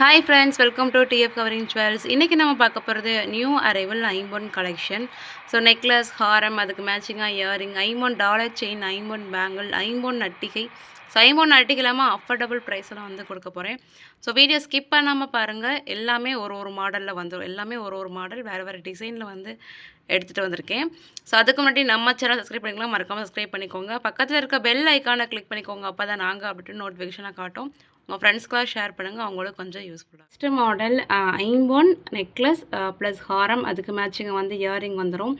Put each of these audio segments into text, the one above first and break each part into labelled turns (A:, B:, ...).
A: Hi friends welcome to TF covering jewels இன்றைக்கி நம்ம பார்க்க போகிறது நியூ அரைவல் ஐம்பொன் கலெக்ஷன் ஸோ நெக்லஸ் ஹாரம் அதுக்கு மேட்சிங்காக இயரிங் ஐம்பொன் டாலர் செயின் ஐம்பொன் பேங்கிள் ஐம்பொன் நட்டிகை. ஸோ ஐம்பொன் நட்டிகை இல்லாமல் அஃபோர்டபுள் ப்ரைஸில் வந்து கொடுக்க போகிறேன் ஸோ வீடியோ ஸ்கிப் பண்ணாமல் பாருங்கள் எல்லாமே ஒரு ஒரு மாடலில் வந்துடும் எல்லாமே ஒரு ஒரு மாடல் வேறு வேறு டிசைனில் வந்து எடுத்துகிட்டு வந்திருக்கேன். ஸோ அதுக்கு முன்னாடி நம்ம சேனல் சப்ஸ்கிரைப் பண்ணிக்கலாம்? மறக்காமல் சப்ஸ்கிரைப் பண்ணிக்கோங்க. பக்கத்தில் இருக்க பெல் ஐக்கானை கிளிக் பண்ணிக்கோங்க. அப்போ தான் நாங்கள் அப்படின்ட்டு நோட்டிஃபிகேஷனாக காட்டும். உங்கள் ஃப்ரெண்ட்ஸ்க்குலாம் ஷேர் பண்ணுங்கள் அவங்களுக்கு கொஞ்சம் யூஸ்ஃபுல்லாக ஃபஸ்ட்டு மாடல் ஐம்பொன் நெக்லஸ் ப்ளஸ் ஹாரம். அதுக்கு மேட்சிங் வந்து இயரிங் வந்துடும்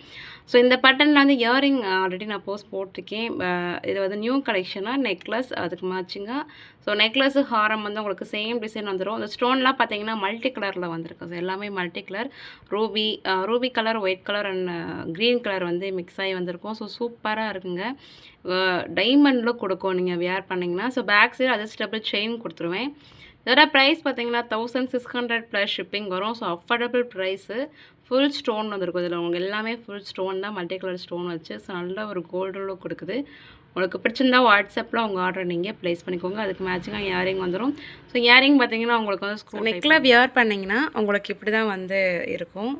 A: ஸோ இந்த பட்டனில் வந்து இயரிங் ஆல்ரெடி நான் போஸ்ட் போட்டிருக்கேன். இது வந்து நியூ கலெக்ஷனாக நெக்லஸ் அதுக்கு மேட்சிங்காக ஸோ நெக்லஸு ஹாரம் வந்து உங்களுக்கு சேம் டிசைன் வந்துடும் இந்த ஸ்டோன்லாம் பார்த்தீங்கன்னா மல்டி கலரில் வந்திருக்கு. ஸோ எல்லாமே multi colour ruby ruby colour white colour and green colour வந்து மிக்ஸ் ஆகி வந்திருக்கும். ஸோ சூப்பராக இருக்குங்க. டைமண்டில் கொடுக்கும். நீங்கள் வியர் பண்ணிங்கன்னா. So back side adjustable chain கொடுத்துருவேன். இதோட ப்ரைஸ் பார்த்தீங்கன்னா thousand six hundred plus shipping வரும். So affordable price full stone வந்திருக்கும். இதில் உங்களுக்கு எல்லாமே ஃபுல் ஸ்டோன் தான் மல்டி கலர் ஸ்டோன் வச்சு. ஸோ நல்ல ஒரு கோல்டு லுக் கொடுக்குது. உங்களுக்கு பிடிச்சிருந்தா வாட்ஸ்அப்பில் உங்கள் ஆர்டர் நீங்கள் ப்ளேஸ் பண்ணிக்கோங்க. அதுக்கு மேட்சிங்காக இயரிங் வந்துடும் ஸோ இயரிங் பார்த்தீங்கன்னா உங்களுக்கு வந்து ஸ்க்ரூ நெக்கில் வியர் பண்ணிங்கன்னா உங்களுக்கு இப்படி தான் வந்து இருக்கும்.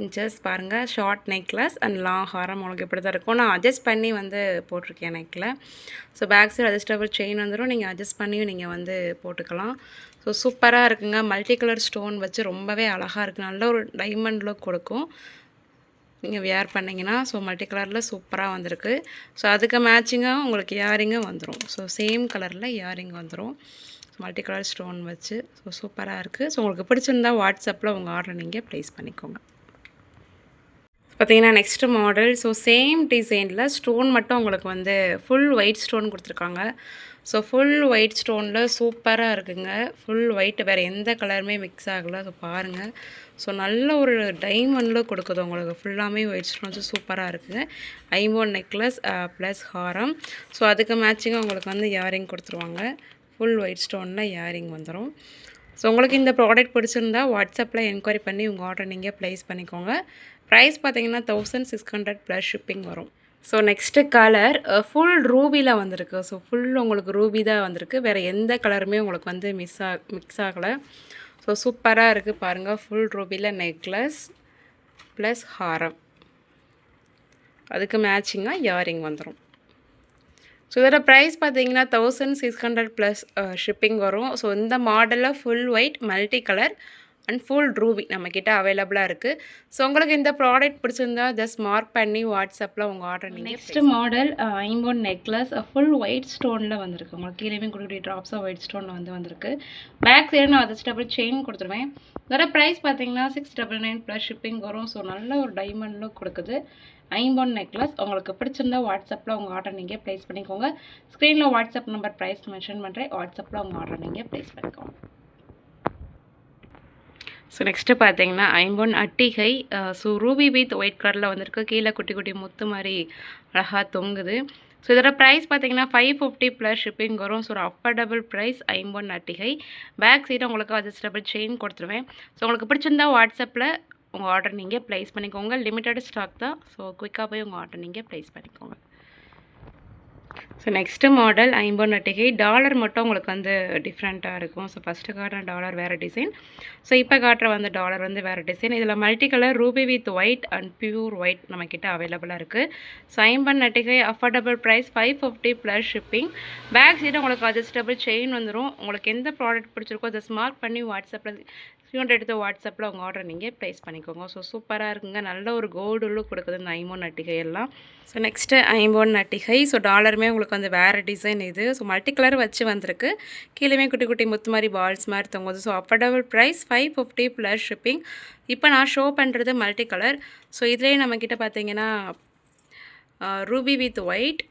A: இன்ச்சஸ் பாருங்கள் ஷார்ட் நெக்லஸ் அண்ட் லாங் ஹாரம் உங்களுக்கு இப்படி தான் இருக்கும். நான் அட்ஜஸ்ட் பண்ணி வந்து போட்டிருக்கேன் நெக்கில் so back side adjustable chain வந்துடும் நீங்கள் அட்ஜஸ்ட் பண்ணியும் நீங்கள் வந்து போட்டுக்கலாம். ஸோ சூப்பராக இருக்குங்க. மல்டி கலர் ஸ்டோன் வச்சு ரொம்பவே அழகாக இருக்குது நல்ல ஒரு டைமண்ட் லுக் கொடுக்கும். நீங்கள் வியர் பண்ணிங்கன்னா ஸோ மல்டி கலரில் சூப்பராக வந்திருக்கு. ஸோ அதுக்கு மேட்சிங்காக உங்களுக்கு இயரிங்கும் வந்துடும் ஸோ சேம் கலரில் இயரிங் வந்துடும் மல்டி கலர் ஸ்டோன் வச்சு ஸோ சூப்பராக இருக்குது ஸோ உங்களுக்கு பிடிச்சிருந்தா வாட்ஸ்அப்பில் உங்கள் ஆர்டர் நீங்கள் ப்ளேஸ் பண்ணிக்கோங்க. பார்த்தீங்கன்னா நெக்ஸ்ட் மாடல் ஸோ சேம் டிசைனில் ஸ்டோன் மட்டும் உங்களுக்கு வந்து ஃபுல் ஒயிட் ஸ்டோன் கொடுத்துருக்காங்க. ஸோ ஃபுல் ஒயிட் ஸ்டோனில் சூப்பராக இருக்குங்க. ஃபுல் ஒயிட் வேறு எந்த கலருமே மிக்ஸ் ஆகலை. ஸோ பாருங்கள் ஸோ நல்ல ஒரு டைமண்டில் கொடுக்குது உங்களுக்கு. ஃபுல்லாமே ஒயிட் ஸ்டோன்ஸு சூப்பராக இருக்குது ஐம்போன் நெக்லஸ் ப்ளஸ் ஹாரம். ஸோ அதுக்கு மேட்சிங்காக உங்களுக்கு வந்து இயரிங் கொடுத்துருவாங்க. ஃபுல் ஒயிட் ஸ்டோனில் இயரிங் வந்துடும் ஸோ உங்களுக்கு இந்த ப்ராடக்ட் பிடிச்சிருந்தா வாட்ஸ்அப்பில் என்கொயரி பண்ணி உங்கள் ஆர்டர் நீங்கள் ப்ளேஸ் பண்ணிக்கோங்க. ப்ரைஸ் பார்த்தீங்கன்னா thousand six hundred plus shipping வரும். ஸோ நெக்ஸ்ட்டு கலர் ஃபுல் ரூபியில் வந்திருக்கு. ஸோ ஃபுல் உங்களுக்கு ரூபி தான் வந்திருக்கு. வேறு எந்த கலருமே உங்களுக்கு வந்து மிஸ் ஆ மிக்ஸ் ஆகலை. ஸோ சூப்பராக இருக்குது பாருங்கள் ஃபுல் ரூபியில் நெக்லஸ் ப்ளஸ் ஹாரம். அதுக்கு மேட்சிங்காக இயரிங் வந்துடும் ஸோ இதோட ப்ரைஸ் பார்த்தீங்கன்னா thousand six hundred plus shipping வரும். ஸோ இந்த மாடலில் full white multi colour and full ruby நம்மக்கிட்ட அவைலபிளாக இருக்குது ஸோ உங்களுக்கு இந்த ப்ராடக்ட் பிடிச்சிருந்தா ஜஸ்ட் மார்க் பண்ணி வாட்ஸ்அப்பில் உங்கள் ஆர்டர் நீங்கள் நெக்ஸ்ட் மாடல் ஐம்போன் நெக்லஸ் ஃபுல் ஒயிட் ஸ்டோனில் வந்திருக்கு. உங்களுக்கு கீழே கொடுக்கக்கூடிய ட்ராப்ஸ் ஆஃப் ஒயிட் ஸ்டோனில் வந்து வந்திருக்கு. பேக் சைடு நான் அட்ஜஸ்டபிள் செயின் கொடுத்துருவேன். இதோட ப்ரைஸ் பார்த்தீங்கன்னா six double nine plus shipping வரும். ஸோ நல்ல ஒரு டைமண்ட் லுக் கொடுக்குது. ஐம்போன் நெக்லஸ் உங்களுக்கு பிடிச்சிருந்தா வாட்ஸ்அப்பில் உங்கள் ஆர்டர் நீங்கள் ப்ளேஸ் பண்ணிக்கோங்க. ஸ்க்ரீனில் வாட்ஸ்அப் நம்பர் ப்ரைஸ் மென்ஷன் பண்ணுறேன் வாட்ஸ்அப்பில் உங்கள் ஆர்டர் நீங்கள் ப்ளேஸ் பண்ணிக்கோங்க. ஸோ நெக்ஸ்ட்டு பார்த்தீங்கன்னா ஐம்பொன் அட்டிகை ஸோ ரூபி வித் ஒயிட் கலரில் வந்திருக்கு. கீழே குட்டி குட்டி முத்து மாதிரி அழகாக தொங்குது. ஸோ இதோட ப்ரைஸ் பார்த்தீங்கன்னா ஃபைவ் ஃபிஃப்டி ப்ளஸ் ஷிப்பிங் வரும். ஸோ ஒரு அஃபோர்டபுள் ப்ரைஸ் ஐம்பொன் அட்டிகை. பேக் சைடு உங்களுக்கு அட்ஜஸ்டபிள் செயின் கொடுத்துருவேன். ஸோ உங்களுக்கு பிடிச்சிருந்தா வாட்ஸ்அப்பில் உங்கள் ஆர்டர் நீங்கள் ப்ளேஸ் பண்ணிக்கோங்க. லிமிட்டட் ஸ்டாக் தான். ஸோ குயிக்காக போய் உங்கள் ஆர்டர் நீங்கள் ப்ளேஸ் பண்ணிக்கோங்க. ஸோ நெக்ஸ்ட்டு மாடல் ஐம்பொன் அட்டிகை. டாலர் மட்டும் உங்களுக்கு வந்து டிஃப்ரெண்ட்டாக இருக்கும். ஸோ ஃபஸ்ட்டு காட்டுற டாலர் வேறு டிசைன் ஸோ இப்போ காட்டுற வந்து டாலர் வந்து வேறு டிசைன் இதில் multi colour ruby with white and pure white நம்மக்கிட்ட அவைலபிளாக இருக்குது ஸோ ஐம்பன் நட்டிகை affordable price five fifty plus shipping back side உங்களுக்கு அட்ஜஸ்டபிள் செயின் வந்துடும் உங்களுக்கு எந்த ப்ராடக்ட் பிடிச்சிருக்கோ அதை ஸ்மார்ட் பண்ணி வாட்ஸ்அப்பில் ஸ்க்ரீன் எடுத்து வாட்ஸ்அப்பில் உங்கள் ஆர்டர் நீங்கள் ப்ளேஸ் பண்ணிக்கோங்க. ஸோ சூப்பராக இருக்குங்க. நல்ல ஒரு கோல்டு லுக் கொடுக்குது இந்த ஐம்போன் நட்டிகை எல்லாம். ஸோ நெக்ஸ்ட்டு ஐம்போன் நட்டிகை ஸோ டாலருமே உங்களுக்கு வந்து வேறு டிசைன் இது. ஸோ மல்டி கலர் வச்சு வந்திருக்கு. கீழே குட்டி குட்டி முத்து மாதிரி பால்ஸ் மாதிரி தொங்குது so affordable price five fifty plus shipping இப்போ நான் ஷோ பண்ணுறது மல்டி கலர் ஸோ இதுலேயே நம்மக்கிட்ட பார்த்தீங்கன்னா ruby with white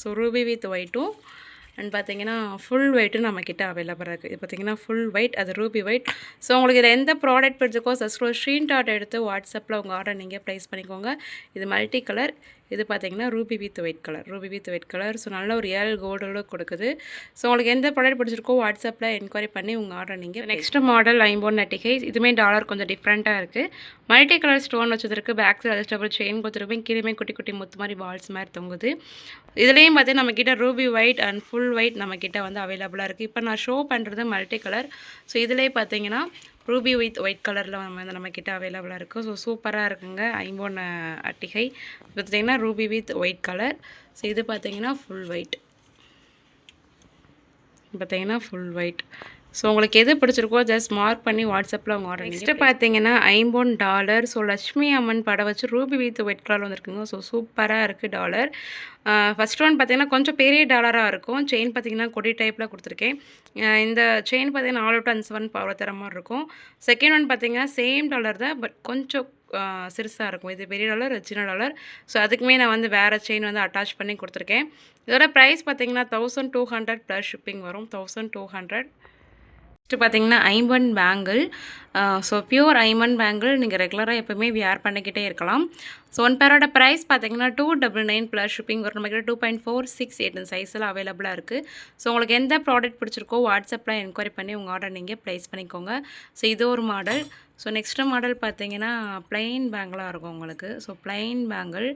A: so ruby with ஒயிட்டும் and பார்த்தீங்கன்னா ஃபுல் ஒயிட்டும் நம்மக்கிட்ட அவைலபிளாக இருக்குது இது பார்த்தீங்கன்னா ஃபுல் ஒயிட் அது ரூபி ஒயிட் ஸோ உங்களுக்கு இதில் எந்த ப்ராடக்ட் பிடிச்சிருக்கோ ஜஸ்ட் ஸ்க்ரீன்ஷாட் எடுத்து வாட்ஸ்அப்பில் உங்கள் ஆர்டர் நீங்கள் ப்ளேஸ் பண்ணிக்கோங்க. இது மல்டி கலர் இது பார்த்தீங்கன்னா ruby with white colour. Ruby with white colour. So நல்ல ஒரு ஏழு கோல்டு கொடுக்குது. ஸோ உங்களுக்கு எந்த ப்ராடக்ட் பிடிச்சிருக்கோ வாட்ஸ்அப்பில் என்கொயரி பண்ணி உங்கள் ஆர்டர் நீங்கள் நெக்ஸ்ட் மாடல் ஐம்போன் நட்டிகை. இதுவுமே டாலர் கொஞ்சம் டிஃப்ரெண்ட்டாக இருக்குது மல்டி கலர் ஸ்டோன் வச்சதுருக்கு பேக் சைடு அட்ஜஸ்டபிள் செயின் கொடுத்துருப்பேன் கீழே குட்டி குட்டி முத்து மாதிரி பால்ஸ் மாதிரி தொங்குது. இதுலேயும் பார்த்தீங்கன்னா நம்மக்கிட்ட ruby white and full white நம்மக்கிட்ட வந்து அவைலபிளாக இருக்குது இப்போ நான் ஷோ பண்ணுறது மல்டி கலர் ஸோ இதுலேயே பார்த்தீங்கன்னா ரூபி வித் ஒயிட் கலரில் வந்து நம்மக்கிட்ட அவைலபிளாக இருக்குது ஸோ சூப்பராக இருக்குங்க. ஐம்போன் அட்டிகை. பார்த்திங்கன்னா ruby with white colour. So இது பார்த்தீங்கன்னா ஃபுல் ஒயிட் பார்த்தீங்கன்னா ஃபுல் ஒயிட் ஸோ உங்களுக்கு எது பிடிச்சிருக்கோ ஜஸ்ட் மார்க் பண்ணி வாட்ஸ்அப்பில் அவங்க ஆர்டர் நெக்ஸ்ட்டு பார்த்தீங்கன்னா ஐம்பொன் டாலர். ஸோ லக்ஷ்மி அம்மன் படம் வச்சு ரூபி வித் ஒயிட் கலர் வந்துருக்குங்க. ஸோ சூப்பராக இருக்குது டாலர் ஃபஸ்ட் ஒன் பார்த்தீங்கன்னா கொஞ்சம் பெரிய டாலராக இருக்கும். செயின் பார்த்தீங்கன்னா கொடி டைப்பில் கொடுத்துருக்கேன். இந்த செயின் பார்த்தீங்கன்னா all out and seven power தர மாதிரி இருக்கும். செகண்ட் ஒன் பார்த்தீங்கன்னா சேம் டாலர் தான் பட் கொஞ்சம் சிறுசாக இருக்கும். இது பெரிய டாலர் சின்ன டாலர் ஸோ அதுக்குமே நான் வந்து வேறு செயின் வந்து அட்டாச் பண்ணி கொடுத்துருக்கேன். இதோட ப்ரைஸ் பார்த்தீங்கன்னா thousand two hundred plus shipping வரும். தௌசண்ட் டூ ஹண்ட்ரட் நெக்ஸ்ட்டு பார்த்தீங்கன்னா ஐம்பன் பேங்கிள் ஸோ பியூர் ஐமன் பேங்கிள் நீங்கள் ரெகுலராக எப்போவுமே வியர் பண்ணிக்கிட்டே இருக்கலாம். ஸோ ஒன் பேரோட ப்ரைஸ் பார்த்தீங்கன்னா two double nine plus shipping வரும் நம்மக்கிட்ட two point four six eight சைஸில் அவைலபிளாக இருக்குது ஸோ உங்களுக்கு எந்த ப்ராடக்ட் பிடிச்சிருக்கோ வாட்ஸ்அப்பில் என்கொயரி பண்ணி உங்கள் ஆர்டர் நீங்கள் ப்ளேஸ் பண்ணிக்கோங்க. ஸோ இது ஒரு மாடல் ஸோ நெக்ஸ்ட்டு மாடல் பார்த்தீங்கன்னா ப்ளைன் பேங்கிளாக இருக்கும் உங்களுக்கு. ஸோ ப்ளைன் பேங்கிள்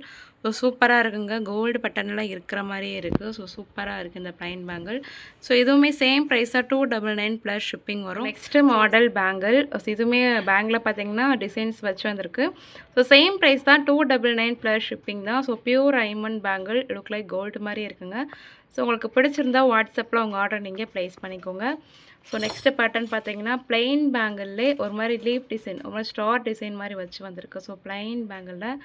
A: ஸோ சூப்பராக இருக்குங்க. கோல்டு பட்டன்லாம் இருக்கிற மாதிரியே இருக்குது ஸோ சூப்பராக இருக்குது இந்த ப்ளைன் பேங்கிள் ஸோ இதுவுமே same ப்ரைஸாக two double nine plus shipping வரும். நெக்ஸ்ட்டு மாடல் பேங்கிள் ஸோ இதுவுமே பேங்கில் பார்த்தீங்கன்னா டிசைன்ஸ் வச்சு வந்திருக்கு. ஸோ சேம் ப்ரைஸ் தான் two double nine plus shipping தான். ஸோ பியூர் ஐமண்ட் பேங்கிள் லுக் லைக் கோல்டு மாதிரி இருக்குங்க. ஸோ உங்களுக்கு பிடிச்சிருந்தா வாட்ஸ்அப்பில் உங்கள் ஆர்டர் நீங்கள் ப்ளேஸ் பண்ணிக்கோங்க. ஸோ நெக்ஸ்ட்டு பேட்டர்ன் பார்த்தீங்கன்னா பிளெயின் பேங்கிள்லே ஒரு மாதிரி லீப் டிசைன் ஒரு மாதிரி ஸ்டார் டிசைன் மாதிரி வச்சு வந்திருக்கு. ஸோ பிளைன் பேங்கிளில்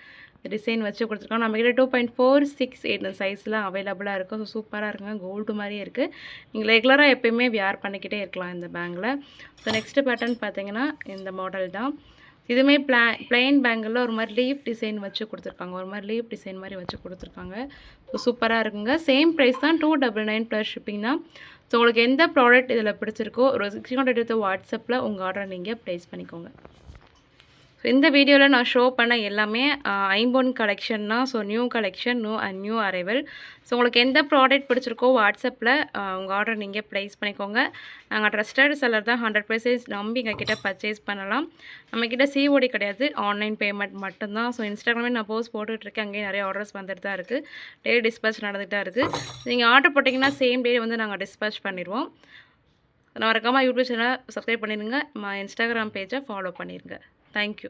A: டிசைன் வச்சு கொடுத்துருக்கோம். நம்மக்கிட்ட two point four six eight சைஸ்லாம் அவைலபிளாக இருக்கும் ஸோ சூப்பராக இருக்குங்க. கோல்டு மாதிரியே இருக்குது நீங்கள் ரெகுலராக எப்போயுமே வியர் பண்ணிக்கிட்டே இருக்கலாம் இந்த பேங்கில் ஸோ நெக்ஸ்ட்டு பேட்டர்ன் பார்த்தீங்கன்னா இந்த மாடல் தான். இதுவுமே பிளா பிளெயின் பேங்கிளில் ஒரு மாதிரி லீஃப் டிசைன் வச்சு கொடுத்துருக்காங்க. ஒரு மாதிரி லீஃப் டிசைன் மாதிரி வச்சு கொடுத்துருக்காங்க. ஸோ சூப்பராக இருக்குங்க. சேம் ப்ரைஸ் தான் two double nine plus shipping தான். ஸோ உங்களுக்கு எந்த ப்ராடக்ட் இதில் பிடிச்சிருக்கோ ஒரு சிக்ஸ் ஹண்ட்ரட் எடுத்து வாட்ஸ்அப்பில் உங்கள் ஆர்டரை நீங்கள் ப்ளேஸ் பண்ணிக்கோங்க. இந்த வீடியோவில் நான் ஷோ பண்ண எல்லாமே ஐம்போன் கலெக்ஷன் தான். So new collection new and new arrival so உங்களுக்கு எந்த ப்ராடக்ட் பிடிச்சிருக்கோ வாட்ஸ்அப்பில் உங்கள் ஆர்டர் நீங்கள் ப்ளேஸ் பண்ணிக்கோங்க. நாங்கள் ட்ரஸ்டட் செல்லர் தான். ஹண்ட்ரட் பர்சன்டேஜ் நம்பி எங்கள் கிட்டே பர்ச்சேஸ் பண்ணலாம். நம்மக்கிட்ட சிஓடி கிடையாது. ஆன்லைன் பேமெண்ட் மட்டும்தான். ஸோ இன்ஸ்டாகிராமே நான் போஸ்ட் போட்டுட்ருக்கேன் அங்கேயே நிறைய ஆர்டர்ஸ் வந்துட்டு தான் இருக்குது டெய்லி டிஸ்பேச் நடந்துகிட்டு தான் இருக்குது நீங்கள் ஆர்டர் போட்டிங்கன்னா சேம் டே வந்து நாங்கள் டிஸ்பேச் பண்ணிடுவோம். நான் மறக்காமல் யூடியூப் சேனலை சப்ஸ்கிரைப் பண்ணிடுங்க இன்ஸ்டாகிராம் பேஜை ஃபாலோ பண்ணிடுங்க. Thank you